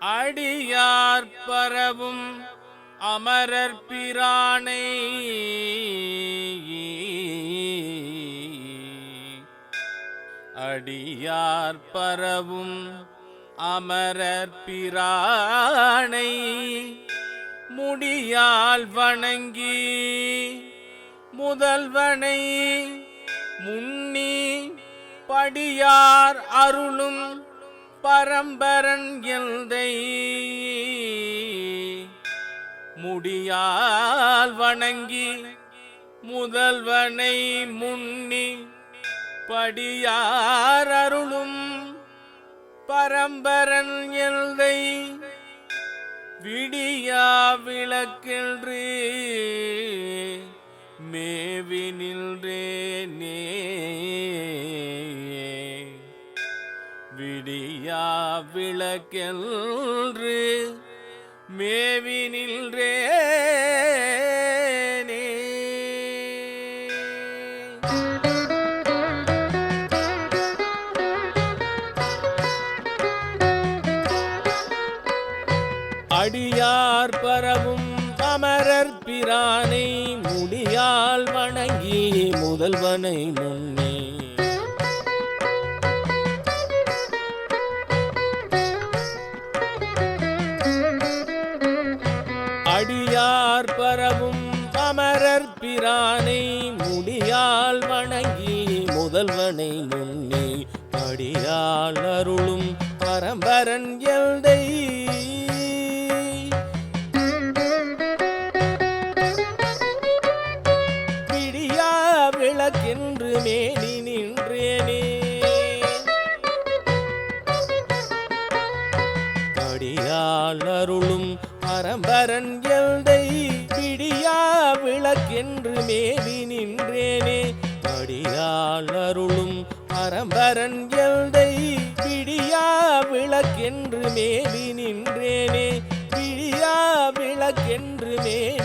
அடியார் பரவும் அமரர் பிரானை. அடியார் பரவும் அமரர் பிரானை. முடியால் வணங்கி முதல்வனை முன்னி படியார் அருளும் பரம்பரன் எந்தை முடியால் வணங்கி முதல்வனை முன்னி படியார் அருளும் பரம்பரன் எந்தை விடியா விளக்கென்று விடியா விளக்கென்று மேவி நின்றேனே அடியார் பரவும் அமரர் பிரானை முடியால் வணங்கி முதல்வனை முன் அமரர் பிரானை முடியால் வணங்கி முதல்வனை முன்னே அடியால் அருளும் பரம்பரன் எல்தை பிடியா விளக்கென்று மேனி அடியால் அருளும் பரம்பரன் எல்தை விடியா விளக்கென்று மேவி நின்றேனே. அடியால் அருளும் பரம்பரன் எல்தை விடியா விளக்கென்று மேவி நின்றேனே. விடியா விளக்கென்று மேவி